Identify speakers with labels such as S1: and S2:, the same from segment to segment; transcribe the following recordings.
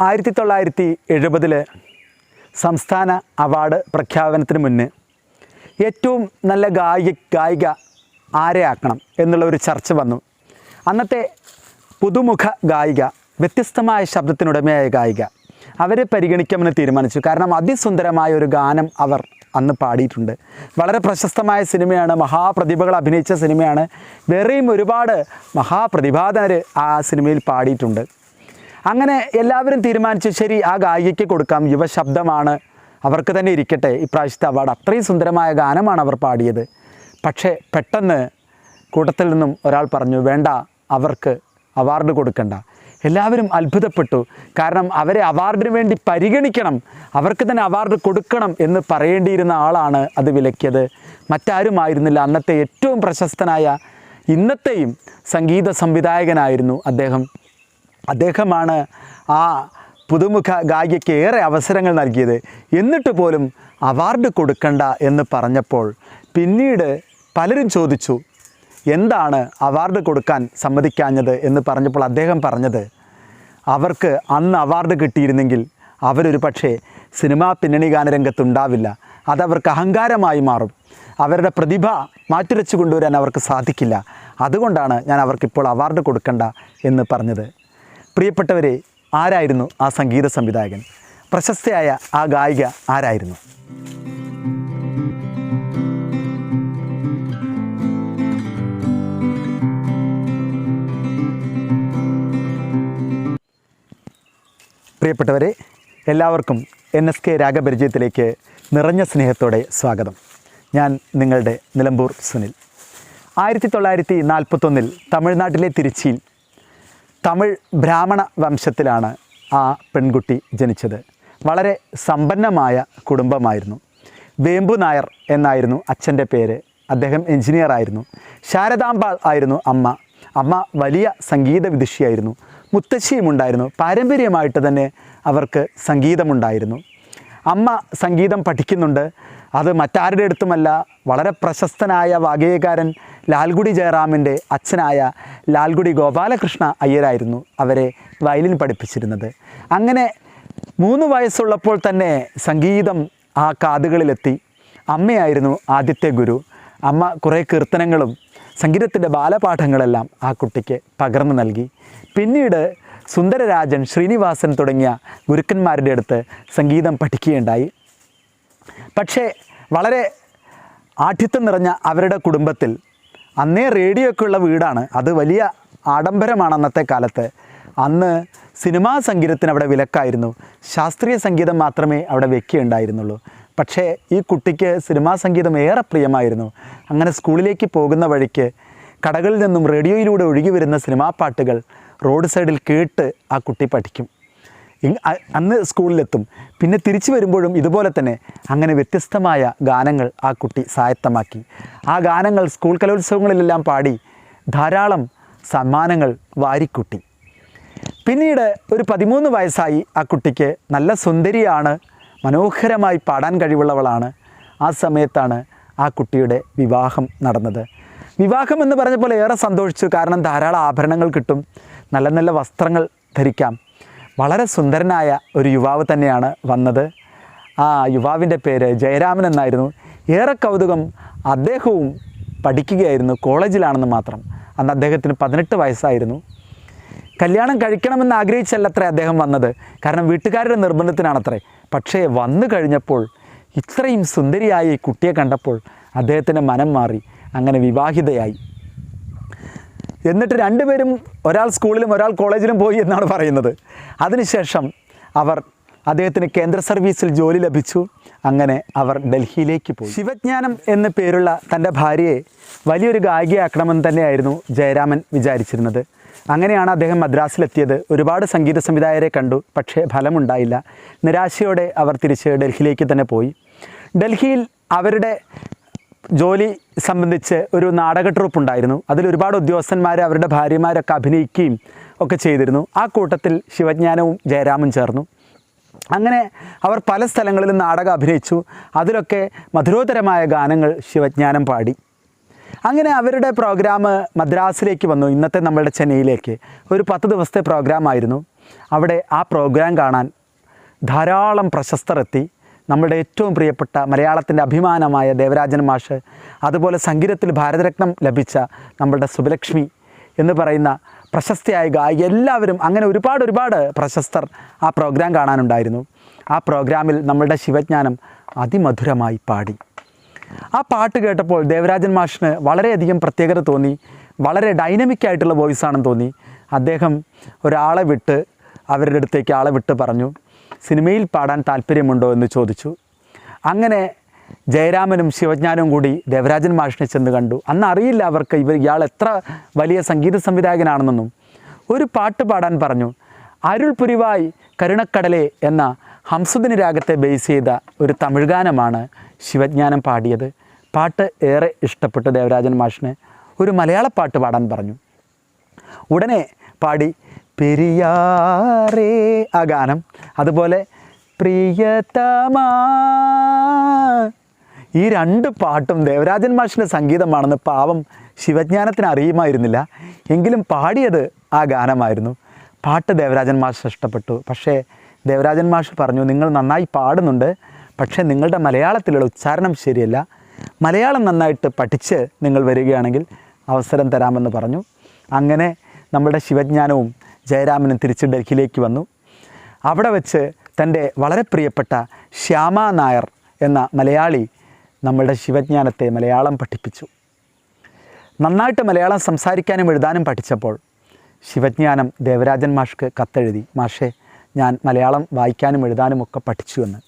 S1: ആയിരത്തി തൊള്ളായിരത്തി എഴുപതിൽ സംസ്ഥാന അവാർഡ് പ്രഖ്യാപനത്തിന് മുന്നേ ഏറ്റവും നല്ല ഗായിക ഗായിക ആരെ ആക്കണം എന്നുള്ള ഒരു ചർച്ച വന്നു. അന്നത്തെ പുതുമുഖ ഗായിക വ്യത്യസ്തമായ ശബ്ദത്തിനുടമയായ ഗായിക അവരെ പരിഗണിക്കാമെന്ന് തീരുമാനിച്ചു. കാരണം അതിസുന്ദരമായ ഒരു ഗാനം അവർ അന്ന് പാടിയിട്ടുണ്ട്. വളരെ പ്രശസ്തമായ സിനിമയാണ് മഹാപ്രതിഭകൾ അഭിനയിച്ച സിനിമയാണ്. വേറെയും ഒരുപാട് മഹാപ്രതിഭാതർ ആ സിനിമയിൽ പാടിയിട്ടുണ്ട്. അങ്ങനെ എല്ലാവരും തീരുമാനിച്ചു ശരി ആ ഗായികയ്ക്ക് കൊടുക്കാം യുവശബ്ദമാണ് അവർക്ക് തന്നെ ഇരിക്കട്ടെ. ഇപ്രാവശ്യത്തെ അവാർഡ് അത്രയും സുന്ദരമായ ഗാനമാണ് അവർ പാടിയത്. പക്ഷേ പെട്ടെന്ന് കൂട്ടത്തിൽ നിന്നും ഒരാൾ പറഞ്ഞു വേണ്ട അവർക്ക് അവാർഡ് കൊടുക്കണ്ട. എല്ലാവരും അത്ഭുതപ്പെട്ടു. കാരണം അവരെ അവാർഡിന് വേണ്ടി പരിഗണിക്കണം അവർക്ക് തന്നെ അവാർഡ് കൊടുക്കണം എന്ന് പറയേണ്ടിയിരുന്ന ആളാണ് അത് വിലക്കിയത്. മറ്റാരുമായിരുന്നില്ല. അന്നത്തെ ഏറ്റവും പ്രശസ്തനായ ഇന്നത്തെയും സംഗീത സംവിധായകനായിരുന്നു അദ്ദേഹം. അദ്ദേഹമാണ് ആ പുതുമുഖ ഗായികയ്ക്ക് ഏറെ അവസരങ്ങൾ നൽകിയത്. എന്നിട്ട് പോലും അവാർഡ് കൊടുക്കണ്ട എന്ന് പറഞ്ഞപ്പോൾ പിന്നീട് പലരും ചോദിച്ചു എന്താണ് അവാർഡ് കൊടുക്കാൻ സമ്മതിക്കാഞ്ഞത്? എന്ന് പറഞ്ഞപ്പോൾ അദ്ദേഹം പറഞ്ഞത് അവർക്ക് അന്ന് അവാർഡ് കിട്ടിയിരുന്നെങ്കിൽ അവരൊരു പക്ഷേ സിനിമാ പിന്നണി ഗാനരംഗത്തുണ്ടാവില്ല അതവർക്ക് അഹങ്കാരമായി മാറും. അവരുടെ പ്രതിഭ മാറ്റുരച്ചു കൊണ്ടുവരാൻ അവർക്ക് സാധിക്കില്ല. അതുകൊണ്ടാണ് ഞാൻ അവർക്കിപ്പോൾ അവാർഡ് കൊടുക്കണ്ട എന്ന് പറഞ്ഞത്. പ്രിയപ്പെട്ടവരെ ആരായിരുന്നു ആ സംഗീത സംവിധായകൻ? പ്രശസ്തയായ ആ ഗായിക ആരായിരുന്നു? പ്രിയപ്പെട്ടവരെ എല്ലാവർക്കും എൻ എസ് കെ രാഗപരിചയത്തിലേക്ക് നിറഞ്ഞ സ്നേഹത്തോടെ സ്വാഗതം. ഞാൻ നിങ്ങളുടെ നിലമ്പൂർ സുനിൽ. ആയിരത്തി തൊള്ളായിരത്തി നാൽപ്പത്തൊന്നിൽ തമിഴ്നാട്ടിലെ തിരുച്ചിയിൽ തമിഴ് ബ്രാഹ്മണ വംശത്തിലാണ് ആ പെൺകുട്ടി ജനിച്ചത്. വളരെ സമ്പന്നമായ കുടുംബമായിരുന്നു. വേമ്പു നായർ എന്നായിരുന്നു അച്ഛന്റെ പേര്. അദ്ദേഹം എഞ്ചിനീയർ ആയിരുന്നു. ശാരദാമ്പാൾ ആയിരുന്നു അമ്മ. അമ്മ വലിയ സംഗീത വിദുഷിയായിരുന്നു. മുത്തശ്ശിയും ഉണ്ടായിരുന്നു. പാരമ്പര്യമായിട്ട് തന്നെ അവർക്ക് സംഗീതമുണ്ടായിരുന്നു. അമ്മ സംഗീതം പഠിക്കുന്നുണ്ട്. അത് മറ്റാരുടെ അടുത്തുമല്ല വളരെ പ്രശസ്തനായ വാഗ്ഗേയകാരൻ ലാൽഗുഡി ജയറാമിന്റെ അച്ഛനായ ലാൽഗുഡി ഗോപാലകൃഷ്ണ അയ്യരായിരുന്നു അവരെ വയലിൻ പഠിപ്പിച്ചിരുന്നത്. അങ്ങനെ മൂന്ന് വയസ്സുള്ളപ്പോൾ തന്നെ സംഗീതം ആ കാതുകളിലെത്തി. അമ്മയായിരുന്നു ആദ്യത്തെ ഗുരു. അമ്മ കുറേ കീർത്തനങ്ങളും സംഗീതത്തിന്റെ ബാലപാഠങ്ങളെല്ലാം ആ കുട്ടിക്ക് പകർന്നു നൽകി. പിന്നീട് സുന്ദരരാജൻ ശ്രീനിവാസൻ തുടങ്ങിയ ഗുരുക്കന്മാരുടെ അടുത്ത് സംഗീതം പഠിക്കുകയുണ്ടായി. പക്ഷേ വളരെ ആഠ്യത്വം നിറഞ്ഞ അവരുടെ കുടുംബത്തിൽ അന്നേ റേഡിയോ ഒക്കെ ഉള്ള വീടാണ്. അത് വലിയ ആഡംബരമാണ് അന്നത്തെ കാലത്ത്. അന്ന് സിനിമാ സംഗീതത്തിന് അവിടെ വിലക്കായിരുന്നു. ശാസ്ത്രീയ സംഗീതം മാത്രമേ അവിടെ വെക്കുകയുണ്ടായിരുന്നുള്ളൂ. പക്ഷേ ഈ കുട്ടിക്ക് സിനിമാ സംഗീതം ഏറെ പ്രിയമായിരുന്നു. അങ്ങനെ സ്കൂളിലേക്ക് പോകുന്ന വഴിക്ക് കടകളിൽ നിന്നും റേഡിയോയിലൂടെ ഒഴുകി വരുന്ന സിനിമാ പാട്ടുകൾ റോഡ് സൈഡിൽ കേട്ട് ആ കുട്ടി പഠിക്കും. അന്ന് സ്കൂളിലെത്തും. പിന്നെ തിരിച്ചു വരുമ്പോഴും ഇതുപോലെ തന്നെ അങ്ങനെ വ്യത്യസ്തമായ ഗാനങ്ങൾ ആ കുട്ടി സായത്തമാക്കി. ആ ഗാനങ്ങൾ സ്കൂൾ കലോത്സവങ്ങളിലെല്ലാം പാടി ധാരാളം സമ്മാനങ്ങൾ വാരിക്കുട്ടി. പിന്നീട് ഒരു പതിമൂന്ന് വയസ്സായി ആ കുട്ടിക്ക് നല്ല സുന്ദരിയാണ് മനോഹരമായി പാടാൻ കഴിവുള്ളവളാണ്. ആ സമയത്താണ് ആ കുട്ടിയുടെ വിവാഹം നടന്നത്. വിവാഹം എന്ന് പറഞ്ഞപ്പോൾ ഏറെ സന്തോഷിച്ചു. കാരണം ധാരാളം ആഭരണങ്ങൾ കിട്ടും. നല്ല നല്ല വസ്ത്രങ്ങൾ ധരിക്കാം. വളരെ സുന്ദരനായ ഒരു യുവാവ് തന്നെയാണ് വന്നത്. ആ യുവാവിന്റെ പേര് ജയരാമൻ എന്നായിരുന്നു. ഏറെ കൗതുകം അദ്ദേഹവും പഠിക്കുകയായിരുന്നു കോളേജിലാണെന്ന് മാത്രം. അന്ന് അദ്ദേഹത്തിന് പതിനെട്ട് വയസ്സായിരുന്നു. കല്യാണം കഴിക്കണമെന്ന് ആഗ്രഹിച്ചല്ലത്രേ അദ്ദേഹം വന്നത്. കാരണം വീട്ടുകാരുടെ നിർബന്ധത്തിനാണത്രേ. പക്ഷേ വന്നു കഴിഞ്ഞപ്പോൾ ഇത്രയും സുന്ദരിയായ ഈ കുട്ടിയെ കണ്ടപ്പോൾ അദ്ദേഹത്തിന്റെ മനം മാറി. അങ്ങനെ വിവാഹിതയായി. എന്നിട്ട് രണ്ടുപേരും ഒരാൾ സ്കൂളിലും ഒരാൾ കോളേജിലും പോയി എന്നാണ് പറയുന്നത്. അതിനുശേഷം അവർ അദ്ദേഹത്തിന് കേന്ദ്ര സർവീസിൽ ജോലി ലഭിച്ചു. അങ്ങനെ അവർ ഡൽഹിയിലേക്ക് പോയി. ശിവജ്ഞാനം എന്ന പേരുള്ള തന്റെ ഭാര്യയെ വലിയൊരു ഗായികയാക്കണമെന്ന് തന്നെയായിരുന്നു ജയരാമൻ വിചാരിച്ചിരുന്നത്. അങ്ങനെയാണ് അദ്ദേഹം മദ്രാസിലെത്തിയത്. ഒരുപാട് സംഗീത സംവിധായകരെ കണ്ടു പക്ഷേ ഫലമുണ്ടായില്ല. നിരാശയോടെ അവർ തിരിച്ച് ഡൽഹിയിലേക്ക് തന്നെ പോയി. ഡൽഹിയിൽ അവരുടെ ജോലി സംബന്ധിച്ച് ഒരു നാടക ട്രൂപ്പ് ഉണ്ടായിരുന്നു അതിൽ ഒരുപാട് ഉദ്യോഗസ്ഥന്മാർ അവരുടെ ഭാര്യമാരൊക്കെ അഭിനയിക്കുകയും ഒക്കെ ചെയ്തിരുന്നു. ആ കൂട്ടത്തിൽ ശിവജ്ഞാനവും ജയരാമും ചേർന്നു. അങ്ങനെ അവർ പല സ്ഥലങ്ങളിലും നാടകം അഭിനയിച്ചു. അതിലൊക്കെ മധുരോതരമായ ഗാനങ്ങൾ ശിവജ്ഞാനം പാടി. അങ്ങനെ അവരുടെ പ്രോഗ്രാം മദ്രാസിലേക്ക് വന്നു ഇന്നത്തെ നമ്മളുടെ ചെന്നൈയിലേക്ക്. ഒരു പത്ത് ദിവസത്തെ പ്രോഗ്രാം ആയിരുന്നു അവിടെ ആ പ്രോഗ്രാം കാണാൻ ധാരാളം പ്രശസ്തർ എത്തി നമ്മുടെ ഏറ്റവും പ്രിയപ്പെട്ട മലയാളത്തിന്റെ അഭിമാനമായ ദേവരാജൻ മാഷ് അതുപോലെ സംഗീതത്തിൽ ഭാരതരത്നം ലഭിച്ച നമ്മുടെ സുബലക്ഷ്മി എന്ന് പറയുന്ന പ്രശസ്തിയായ ഗായിക എല്ലാവരും അങ്ങനെ ഒരുപാട് ഒരുപാട് പ്രശസ്തർ ആ പ്രോഗ്രാം കാണാനുണ്ടായിരുന്നു. ആ പ്രോഗ്രാമിൽ നമ്മളുടെ ശിവജ്ഞാനം അതിമധുരമായി പാടി. ആ പാട്ട് കേട്ടപ്പോൾ ദേവരാജൻ മാഷിന് വളരെയധികം പ്രത്യേകത തോന്നി വളരെ ഡൈനമിക് ആയിട്ടുള്ള വോയിസ് ആണെന്ന് തോന്നി. അദ്ദേഹം ഒരാളെ വിട്ട് അവരുടെ അടുത്തേക്ക് ആളെ വിട്ട് പറഞ്ഞു സിനിമയിൽ പാടാൻ താല്പര്യമുണ്ടോ? എന്ന് ചോദിച്ചു. അങ്ങനെ ജയരാമനും ശിവജ്ഞാനും കൂടി ദേവരാജൻ മാഷിനെ ചെന്ന് കണ്ടു. അന്ന് അറിയില്ല അവർക്ക് ഇവർ ഇയാൾ എത്ര വലിയ സംഗീത സംവിധായകനാണെന്നൊന്നും. ഒരു പാട്ട് പാടാൻ പറഞ്ഞു അരുൾ പുരിവായി കരുണക്കടലെ എന്ന ഹംസദിന് രാഗത്തെ ബേസ് ചെയ്ത ഒരു തമിഴ് ഗാനമാണ് ശിവജ്ഞാനം പാടിയത്. പാട്ട് ഏറെ ഇഷ്ടപ്പെട്ടു ദേവരാജൻ മാഷിന്. ഒരു മലയാള പാട്ട് പാടാൻ പറഞ്ഞു. ഉടനെ പാടി പെരിയാറേ. ആ ഗാനം. അതുപോലെ പ്രിയതമാ. ഈ രണ്ട് പാട്ടും ദേവരാജൻ മാഷിന്റെ സംഗീതമാണെന്ന് പാവം ശിവജ്ഞാനത്തിന് അറിയുമായിരുന്നില്ല. എങ്കിലും പാടിയത് ആ ഗാനമായിരുന്നു. പാട്ട് ദേവരാജൻ മാഷ് ഇഷ്ടപ്പെട്ടു. പക്ഷേ ദേവരാജൻ മാഷ് പറഞ്ഞു നിങ്ങൾ നന്നായി പാടുന്നുണ്ട്. പക്ഷേ നിങ്ങളുടെ മലയാളത്തിലുള്ള ഉച്ചാരണം ശരിയല്ല. മലയാളം നന്നായിട്ട് പഠിച്ച് നിങ്ങൾ വരികയാണെങ്കിൽ അവസരം തരാമെന്ന് പറഞ്ഞു. അങ്ങനെ നമ്മുടെ ശിവജ്ഞാനവും ജയരാമനും തിരിച്ച് ഡൽഹിയിലേക്ക് വന്നു. അവിടെ വെച്ച് തന്റെ വളരെ പ്രിയപ്പെട്ട ശ്യാമ നായർ എന്ന മലയാളി നമ്മളുടെ ശിവജ്ഞാനത്തെ മലയാളം പഠിപ്പിച്ചു. നന്നായിട്ട് മലയാളം സംസാരിക്കാനും എഴുതാനും പഠിച്ചപ്പോൾ ശിവജ്ഞാനം ദേവരാജൻ മാഷ്ക്ക് കത്തെഴുതി. മാഷെ ഞാൻ മലയാളം വായിക്കാനും എഴുതാനും ഒക്കെ പഠിച്ചു എന്ന്.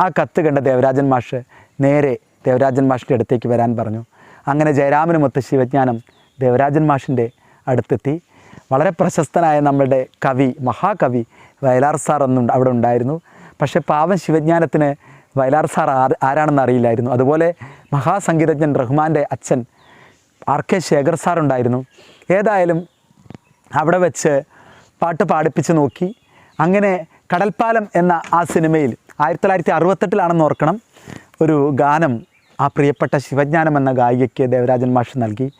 S1: ആ കത്ത് കണ്ട ദേവരാജൻ മാഷ് നേരെ ദേവരാജൻ മാഷിന്റെ അടുത്തേക്ക് വരാൻ പറഞ്ഞു. അങ്ങനെ ജയരാമനുമൊത്ത് ശിവജ്ഞാനം ദേവരാജൻ മാഷിന്റെ അടുത്തെത്തി. വളരെ പ്രശസ്തനായ നമ്മളുടെ കവി മഹാകവി വയലാർ സാർ എന്നുണ്ട് അവിടെ ഉണ്ടായിരുന്നു. പക്ഷേ പാവൻ ശിവജ്ഞാനത്തിന് വയലാർ സാർ ആരാണെന്ന് അറിയില്ലായിരുന്നു. അതുപോലെ മഹാസംഗീതജ്ഞൻ റഹ്മാന്റെ അച്ഛൻ ആർ കെ ശേഖർ സാർ ഉണ്ടായിരുന്നു. ഏതായാലും അവിടെ വെച്ച് പാട്ട് പാടിപ്പിച്ച് നോക്കി. അങ്ങനെ കടൽപ്പാലം എന്ന ആ സിനിമയിൽ ആയിരത്തി തൊള്ളായിരത്തി അറുപത്തെട്ടിലാണെന്ന് ഓർക്കണം. ഒരു ഗാനം ആ പ്രിയപ്പെട്ട ശിവജ്ഞാനം എന്ന ഗായികയ്ക്ക് ദേവരാജൻ മാഷ് നൽകി.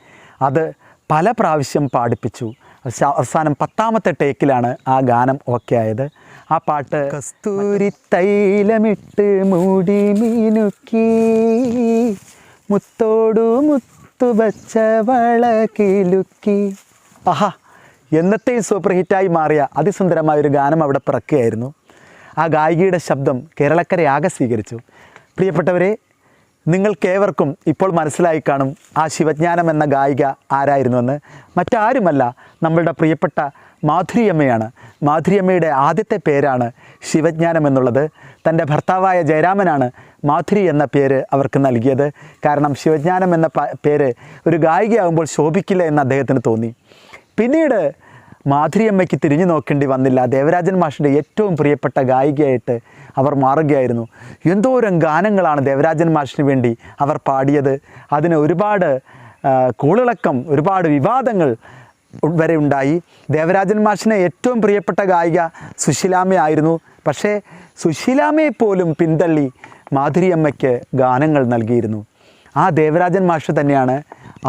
S1: അത് പല പ്രാവശ്യം പാടിപ്പിച്ചു. അവസാനം പത്താമത്തെ ടേക്കിലാണ് ആ ഗാനം ഓക്കെ ആയത് ആ പാട്ട് കസ്തൂരി തൈലമിട്ട് മൂടി മീനുക്കി മുത്തോടു മുത്തു വച്ച വള കിലുക്കി ആഹാ എന്നത്തെയും സൂപ്പർ ഹിറ്റായി മാറിയ അതിസുന്ദരമായ ഒരു ഗാനം അവിടെ പിറക്കുകയായിരുന്നു. ആ ഗായികയുടെ ശബ്ദം കേരളക്കരയാകെ സ്വീകരിച്ചു. പ്രിയപ്പെട്ടവരെ നിങ്ങൾക്കേവർക്കും ഇപ്പോൾ മനസ്സിലായി കാണും ആ ശിവജ്ഞാനം എന്ന ഗായിക ആരായിരുന്നുവെന്ന്. മറ്റാരുമല്ല നമ്മളുടെ പ്രിയപ്പെട്ട മാധുരിയമ്മയാണ്. മാധുരിയമ്മയുടെ ആദ്യത്തെ പേരാണ് ശിവജ്ഞാനം എന്നുള്ളത്. തന്റെ ഭർത്താവായ ജയരാമനാണ് മാധുരി എന്ന പേര് അവർക്ക് നൽകിയത്. കാരണം ശിവജ്ഞാനം എന്ന പേര് ഒരു ഗായികയാകുമ്പോൾ ശോഭിക്കില്ല എന്ന് അദ്ദേഹത്തിന് തോന്നി. പിന്നീട് മാധുരിയമ്മയ്ക്ക് തിരിഞ്ഞു നോക്കേണ്ടി വന്നില്ല. ദേവരാജൻ മാഷിന്റെ ഏറ്റവും പ്രിയപ്പെട്ട ഗായികയായിട്ട് അവർ മാറുകയായിരുന്നു. എന്തോരം ഗാനങ്ങളാണ് ദേവരാജൻ മാഷിന് വേണ്ടി അവർ പാടിയത്. അതിന് ഒരുപാട് കൂളിളക്കം ഒരുപാട് വിവാദങ്ങൾ വരെ ഉണ്ടായി. ദേവരാജൻ മാഷിനെ ഏറ്റവും പ്രിയപ്പെട്ട ഗായിക സുശീലാമ്മയായിരുന്നു പക്ഷേ സുശീലാമ്മയെ പോലും പിന്തള്ളി മാധുരിയമ്മയ്ക്ക് ഗാനങ്ങൾ നൽകിയിരുന്നു. ആ ദേവരാജൻ മാഷ് തന്നെയാണ്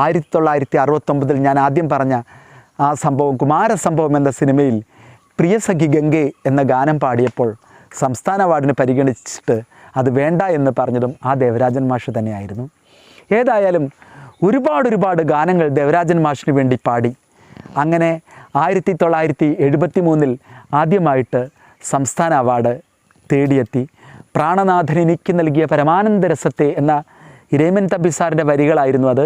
S1: ആയിരത്തി തൊള്ളായിരത്തി അറുപത്തൊമ്പതിൽ ഞാൻ ആദ്യം പറഞ്ഞ ആ സംഭവം കുമാരസംഭവം എന്ന സിനിമയിൽ പ്രിയസഖി ഗംഗെ എന്ന ഗാനം പാടിയപ്പോൾ സംസ്ഥാന അവാർഡിന് പരിഗണിച്ചിട്ട് അത് വേണ്ട എന്ന് പറഞ്ഞതും ആ ദേവരാജൻ മാഷ് തന്നെയായിരുന്നു. ഏതായാലും ഒരുപാട് ഒരുപാട് ഗാനങ്ങൾ ദേവരാജൻ മാഷിന് വേണ്ടി പാടി. അങ്ങനെ ആയിരത്തി തൊള്ളായിരത്തി എഴുപത്തി മൂന്നിൽ ആദ്യമായിട്ട് സംസ്ഥാന അവാർഡ് തേടിയെത്തി. പ്രാണനാഥൻ എനിക്ക് നൽകിയ പരമാനന്ദ രസത്തെ എന്ന ഇരേമൻ തബിസാറിന്റെ സാറിന്റെ വരികളായിരുന്നു അത്.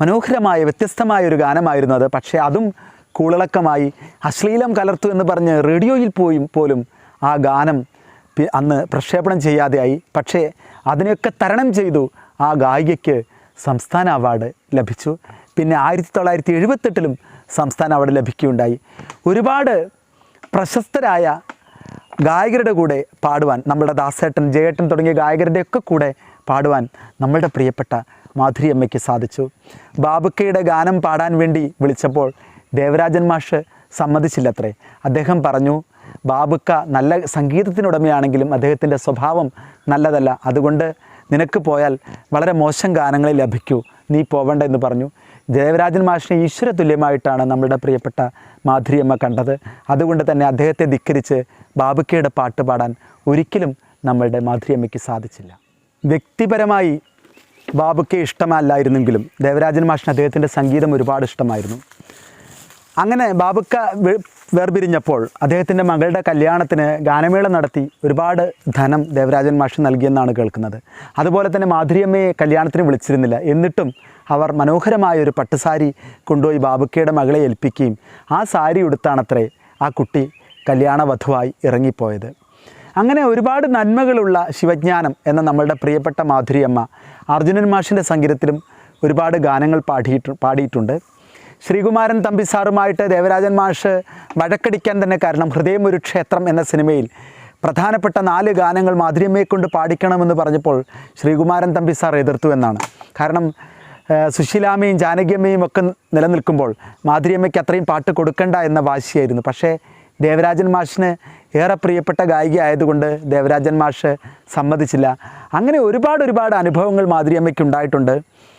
S1: മനോഹരമായ വ്യത്യസ്തമായ ഒരു ഗാനമായിരുന്നു അത്. പക്ഷേ അതും കൂളിളക്കമായി അശ്ലീലം കലർത്തു എന്ന് പറഞ്ഞ് റേഡിയോയിൽ പോയും പോലും ആ ഗാനം അന്ന് പ്രക്ഷേപണം ചെയ്യാതെയായി. പക്ഷേ അതിനെയൊക്കെ തരണം ചെയ്തു ആ ഗായികയ്ക്ക് സംസ്ഥാന അവാർഡ് ലഭിച്ചു. പിന്നെ ആയിരത്തി തൊള്ളായിരത്തി എഴുപത്തെട്ടിലും സംസ്ഥാന അവാർഡ് ലഭിക്കുകയുണ്ടായി. ഒരുപാട് പ്രശസ്തരായ ഗായകരുടെ കൂടെ പാടുവാൻ നമ്മുടെ ദാസേട്ടൻ ജയേട്ടൻ തുടങ്ങിയ ഗായകരുടെയൊക്കെ കൂടെ പാടുവാൻ നമ്മളുടെ പ്രിയപ്പെട്ട മാധുരി അമ്മയ്ക്ക് സാധിച്ചു. ബാബുക്കയുടെ ഗാനം പാടാൻ വേണ്ടി വിളിച്ചപ്പോൾ ദേവരാജൻ മാഷ് സമ്മതിച്ചില്ലത്രേ. അദ്ദേഹം പറഞ്ഞു ബാബുക്ക നല്ല സംഗീതത്തിനുടമയാണെങ്കിലും അദ്ദേഹത്തിന്റെ സ്വഭാവം നല്ലതല്ല. അതുകൊണ്ട് നിനക്ക് പോയാൽ വളരെ മോശം ഗാനങ്ങളെ ലഭിക്കൂ. നീ പോവണ്ട എന്ന് പറഞ്ഞു. ദേവരാജൻ മാഷിനെ ഈശ്വര തുല്യമായിട്ടാണ് നമ്മളുടെ പ്രിയപ്പെട്ട മാധുരിയമ്മ കണ്ടത്. അതുകൊണ്ട് തന്നെ അദ്ദേഹത്തെ ധിക്കരിച്ച് ബാബുക്കയുടെ പാട്ട് പാടാൻ ഒരിക്കലും നമ്മളുടെ മാധുരിയമ്മയ്ക്ക് സാധിച്ചില്ല. വ്യക്തിപരമായി ബാബുക്കെ ഇഷ്ടമല്ലായിരുന്നെങ്കിലും ദേവരാജൻ മാഷിന് അദ്ദേഹത്തിന്റെ സംഗീതം ഒരുപാട് ഇഷ്ടമായിരുന്നു. അങ്ങനെ ബാബുക്ക വേർപിരിഞ്ഞപ്പോൾ അദ്ദേഹത്തിന്റെ മകളുടെ കല്യാണത്തിന് ഗാനമേള നടത്തി ഒരുപാട് ധനം ദേവരാജൻ മാഷ് നൽകിയെന്നാണ് കേൾക്കുന്നത്. അതുപോലെ തന്നെ മാധുരിയമ്മയെ കല്യാണത്തിന് വിളിച്ചിരുന്നില്ല. എന്നിട്ടും അവർ മനോഹരമായ ഒരു പട്ടുസാരി കൊണ്ടുപോയി ബാബുക്കയുടെ മകളെ ഏൽപ്പിക്കുകയും ആ സാരി ഉടുത്താണത്രേ ആ കുട്ടി കല്യാണ വധുവായി ഇറങ്ങിപ്പോയത്. അങ്ങനെ ഒരുപാട് നന്മകളുള്ള ശിവജ്ഞാനം എന്ന നമ്മളുടെ പ്രിയപ്പെട്ട മാധുരിയമ്മ അർജുനൻ മാഷിന്റെ സംഗീതത്തിലും ഒരുപാട് ഗാനങ്ങൾ പാടിയിട്ട് പാടിയിട്ടുണ്ട്. ശ്രീകുമാരൻ തമ്പി സാറുമായിട്ട് ദേവരാജൻ മാഷ് വഴക്കടിക്കാൻ തന്നെ കാരണം ഹൃദയം ഒരു ക്ഷേത്രം എന്ന സിനിമയിൽ പ്രധാനപ്പെട്ട നാല് ഗാനങ്ങൾ മാധുര്യമ്മയെ കൊണ്ട് പാടിക്കണമെന്ന് പറഞ്ഞപ്പോൾ ശ്രീകുമാരൻ തമ്പി സാർ എതിർത്തു എന്നാണ്. കാരണം സുശീലാമ്മയും ജാനകിയമ്മയും ഒക്കെ നിലനിൽക്കുമ്പോൾ മാധുര്യമ്മയ്ക്ക് അത്രയും പാട്ട് കൊടുക്കണ്ട എന്ന വാശിയായിരുന്നു. പക്ഷേ ദേവരാജൻ മാഷിന് ഏറെ പ്രിയപ്പെട്ട ഗായിക ആയതുകൊണ്ട് ദേവരാജൻ മാഷ് സമ്മതിച്ചില്ല. അങ്ങനെ ഒരുപാട് ഒരുപാട് അനുഭവങ്ങൾ മാധുര്യമ്മയ്ക്ക് ഉണ്ടായിട്ടുണ്ട്.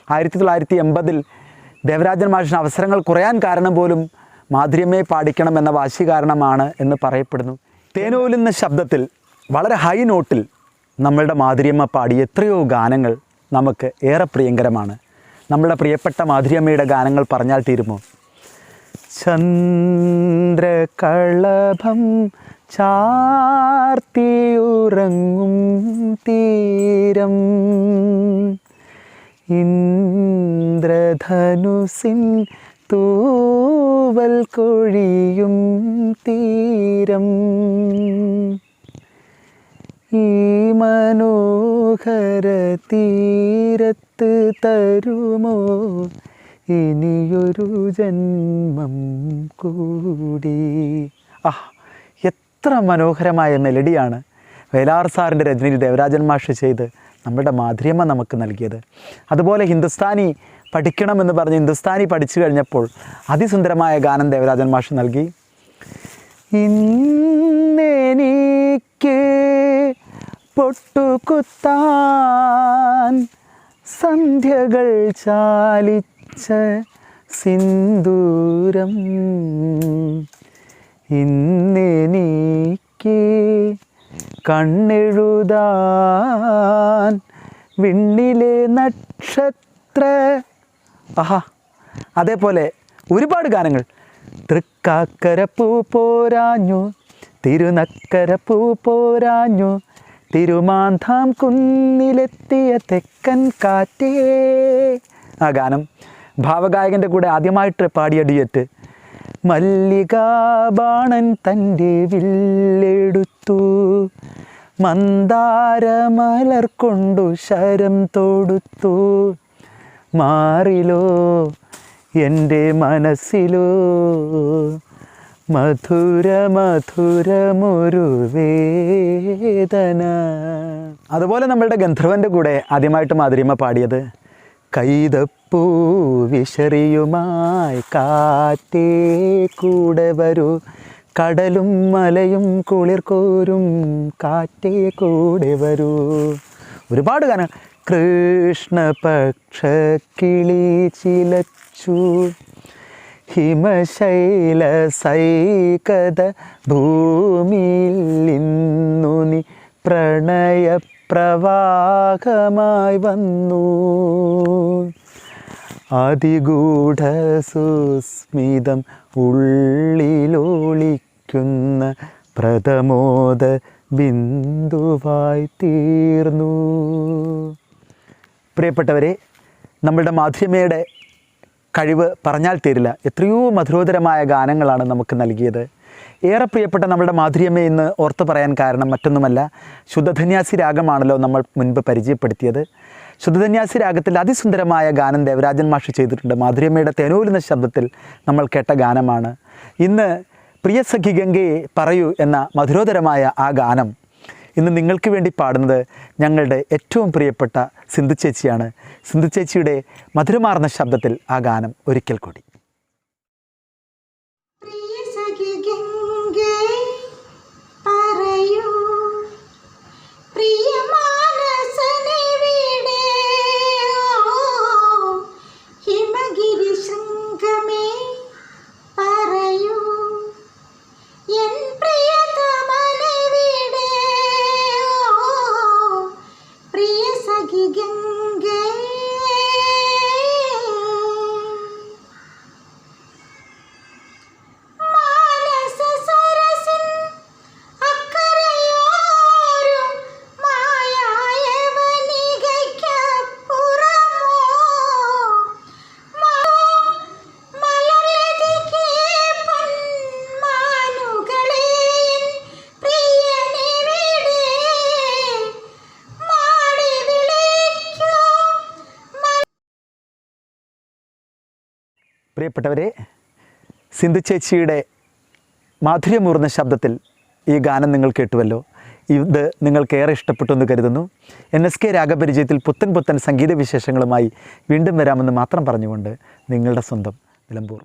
S1: ആയിരത്തി തൊള്ളായിരത്തി എൺപതിൽ ദേവരാജൻ മാഷിന് അവസരങ്ങൾ കുറയാൻ കാരണം പോലും മാധുര്യമ്മയെ പാടിക്കണം എന്ന വാശി കാരണമാണ് എന്ന് പറയപ്പെടുന്നു. തേനോലുന്ന ശബ്ദത്തിൽ വളരെ ഹൈ നോട്ടിൽ നമ്മളുടെ മാധുര്യമ്മ പാടിയ എത്രയോ ഗാനങ്ങൾ നമുക്ക് ഏറെ പ്രിയങ്കരമാണ്. നമ്മളുടെ പ്രിയപ്പെട്ട മാധുര്യമ്മയുടെ ഗാനങ്ങൾ പറഞ്ഞാൽ തീരുമോ? ചന്ദ്രകളഭം ചാർത്തിയുറങ്ങും തീരം. ഇന്ദ്രധനുസിൻ തൂവൽ കൊഴിയും തീരം. ഈ മനോഹര തീരത്ത് തരുമോ? ഇനിയൊരു ജന്മം കൂടി. ആ എത്ര മനോഹരമായ മെലഡിയാണ് വേലാർ സാറിന്റെ രചനയിൽ ദേവരാജൻ മാഷ് ചെയ്ത്. നമ്മുടെ മാധുര്യമ്മ നമുക്ക് നൽകിയത്. അതുപോലെ ഹിന്ദുസ്ഥാനി പഠിക്കണമെന്ന് പറഞ്ഞ് ഹിന്ദുസ്ഥാനി പഠിച്ചു കഴിഞ്ഞപ്പോൾ അതിസുന്ദരമായ ഗാനം ദേവരാജൻ മാഷ് നൽകി. പൊട്ടുകുത്താൻ സന്ധ്യകൾ ചാലിച്ച സിന്ദൂരം. ഇന്നെനിക്ക് കണ്ണെഴുതാൻ വിണ്ണിലെ നക്ഷത്ര. ആഹാ അതേപോലെ ഒരുപാട് ഗാനങ്ങൾ. തൃക്കാക്കര പൂ പോരാഞ്ഞു തിരുനക്കരപ്പൂ പോരാഞ്ഞു തിരുമാന്താം കുന്നിലെത്തിയ തെക്കൻ കാറ്റേ. ആ ഗാനം ഭാവഗായകന്റെ കൂടെ ആദ്യമായിട്ട് പാടിയ ഡിയറ്റ് മല്ലികാ ബാണൻ തന്റെ വില്ലെടുത്തു. മന്ദാരമലർ കൊണ്ടു ശരം തൊടുത്തു. മാറിലോ എന്റെ മനസ്സിലോ. മധുര മധുരമൊരു വേദന. അതുപോലെ നമ്മളുടെ ഗന്ധർവന്റെ കൂടെ ആദ്യമായിട്ട് മാധുര്യമ്മ പാടിയത് കൈതപ്പൂ വിശറിയുമായി കാറ്റേ കൂടെ വരൂ. കടലും മലയും കുളിർക്കോരും കാറ്റേ കൂടെ വരൂ. ഒരുപാട് ഗാനം. കൃഷ്ണപക്ഷ കിളി ചിലച്ചു. ഹിമശൈല സൈകത ഭൂമിയിൽ നീ പ്രണയപ്രവാഹമായി വന്നു. അതിഗൂഢ സുസ്മിതം ഉള്ളിലൊളിക്കുന്ന പ്രഥമോദ ബിന്ദുവായി തീർന്നു പ്രിയപ്പെട്ടവരെ നമ്മളുടെ മാധ്യമയുടെ കഴിവ് പറഞ്ഞാൽ തീരില്ല. എത്രയോ മധുരോധരമായ ഗാനങ്ങളാണ് നമുക്ക് നൽകിയത്. ഏറെ പ്രിയപ്പെട്ട നമ്മുടെ മാധുര്യമ്മ ഇന്ന് ഓർത്തു പറയാൻ കാരണം മറ്റൊന്നുമല്ല ശുദ്ധധന്യാസി രാഗമാണല്ലോ നമ്മൾ മുൻപ് പരിചയപ്പെടുത്തിയത്. ശുദ്ധധന്യാസി രാഗത്തിൽ അതിസുന്ദരമായ ഗാനം ദേവരാജൻ മാഷ് ചെയ്തിട്ടുണ്ട്. മാധുര്യമ്മയുടെ തെനൂലുന്ന ശബ്ദത്തിൽ നമ്മൾ കേട്ട ഗാനമാണ്. ഇന്ന് പ്രിയ സഖി ഗംഗയെ പറയൂ എന്ന മധുരോധരമായ ആ ഗാനം ഇന്ന് നിങ്ങൾക്ക് വേണ്ടി പാടുന്നത് ഞങ്ങളുടെ ഏറ്റവും പ്രിയപ്പെട്ട സിന്ധു ചേച്ചിയാണ്. സിന്ധു ചേച്ചിയുടെ മധുരമാർന്ന ശബ്ദത്തിൽ ആ ഗാനം ഒരിക്കൽ കൂടി.
S2: പ്രിയ
S1: പ്രിയപ്പെട്ടവരെ സിന്ധു ചേച്ചിയുടെ മാധുര്യമൂർന്ന ശബ്ദത്തിൽ ഈ ഗാനം നിങ്ങൾ കേട്ടുവല്ലോ. ഇത് നിങ്ങൾക്ക് ഏറെ ഇഷ്ടപ്പെട്ടു എന്ന് കരുതുന്നു. എൻ എസ് കെ രാഗപരിചയത്തിൽ പുത്തൻ പുത്തൻ സംഗീത വിശേഷങ്ങളുമായി വീണ്ടും വരാമെന്ന് മാത്രം പറഞ്ഞുകൊണ്ട് നിങ്ങളുടെ സ്വന്തം നിലമ്പൂർ.